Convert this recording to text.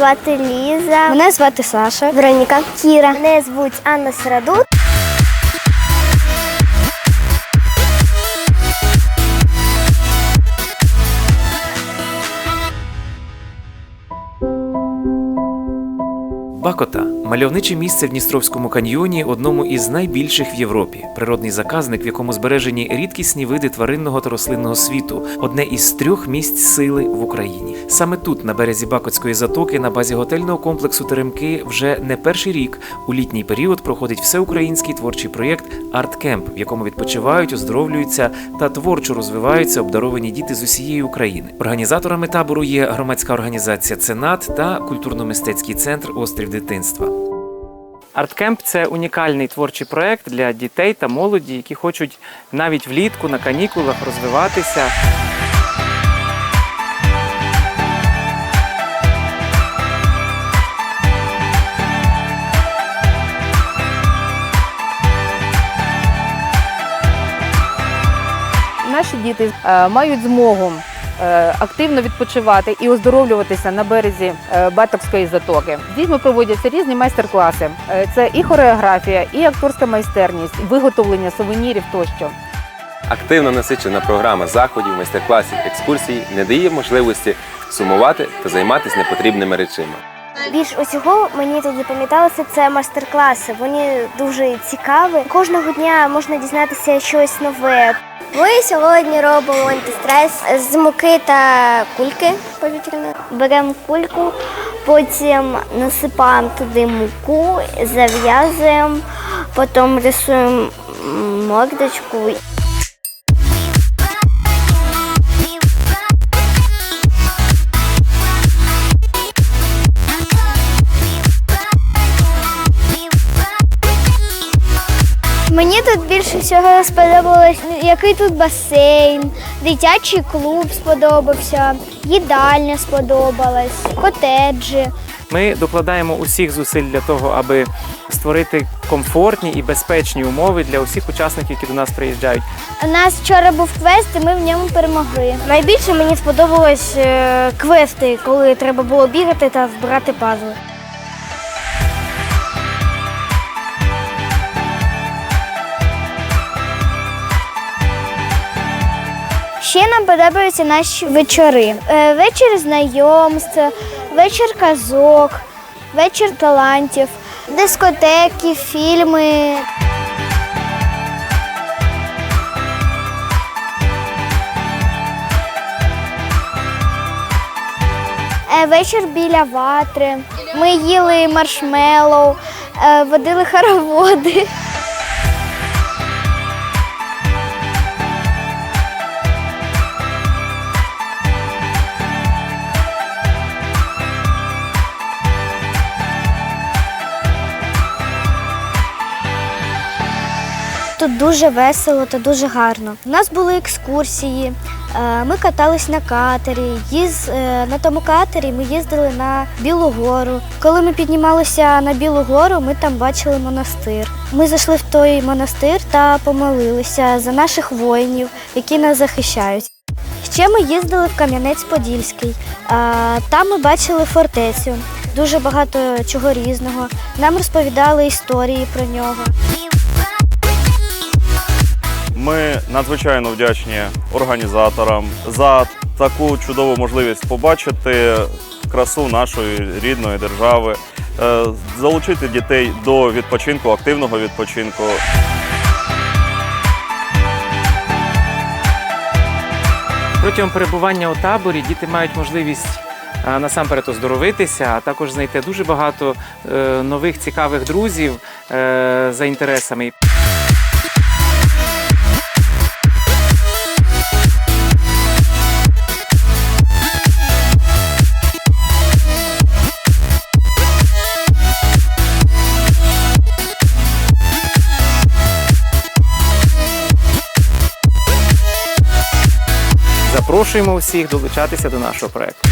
звати Ліза. Мене звати Саша. Вероніка. Кіра. Мене звуть Анна Срадут. Бакота мальовниче місце в Дністровському каньйоні, одному із найбільших в Європі. Природний заказник, в якому збережені рідкісні види тваринного та рослинного світу, одне із трьох місць сили в Україні. Саме тут, на березі Бакотської затоки, на базі готельного комплексу Теремки, вже не перший рік у літній період проходить всеукраїнський творчий проєкт Арткемп, в якому відпочивають, оздоровлюються та творчо розвиваються обдаровані діти з усієї України. Організаторами табору є громадська організація Ценат та культурно-мистецький центр Острів дитинства. Арткемп це унікальний творчий проект для дітей та молоді, які хочуть навіть влітку на канікулах розвиватися. Наші діти е, мають змогу активно відпочивати і оздоровлюватися на березі е, Батокської затоки. Дітьми проводяться різні майстер-класи. Е, Це і хореографія, і акторська майстерність, виготовлення сувенірів тощо. Активно насичена програма заходів, майстер-класів, екскурсій не дає можливості сумувати та займатися непотрібними речима. Більш усього мені тут запам'яталося це майстер-класи. Вони дуже цікаві. Кожного дня можна дізнатися щось нове. Ми сьогодні робимо антистрес з муки та кульки повітряної. Беремо кульку, потім насипаємо туди муку, зав'язуємо, потім рисуємо мордочку. Мені тут більше всього сподобалось, який тут басейн, дитячий клуб сподобався, їдальня сподобалась, котеджі. Ми докладаємо усіх зусиль для того, аби створити комфортні і безпечні умови для усіх учасників, які до нас приїжджають. У нас вчора був квест, і ми в ньому перемогли. Найбільше мені сподобались е, квести, коли треба було бігати та збирати пазли. Ще нам подобаються наші вечори. Е, Вечір знайомств, вечір казок, вечір талантів, дискотеки, фільми. Е, Вечір біля ватри. Ми їли маршмеллоу, е, водили хороводи. Тут дуже весело та дуже гарно. У нас були екскурсії, е, ми катались на катері. Е, на тому катері ми їздили на Білу гору. Коли ми піднімалися на Білу гору, ми там бачили монастир. Ми зайшли в той монастир та помолилися за наших воїнів, які нас захищають. Ще ми їздили в Кам'янець-Подільський. Е, Там ми бачили фортецю, дуже багато чого різного. Нам розповідали історії про нього. Ми надзвичайно вдячні організаторам за таку чудову можливість побачити красу нашої рідної держави, е, залучити дітей до відпочинку, активного відпочинку. Протягом перебування у таборі діти мають можливість насамперед оздоровитися, а також знайти дуже багато е, нових цікавих друзів е, за інтересами. Запрошуємо усіх долучатися до нашого проекту.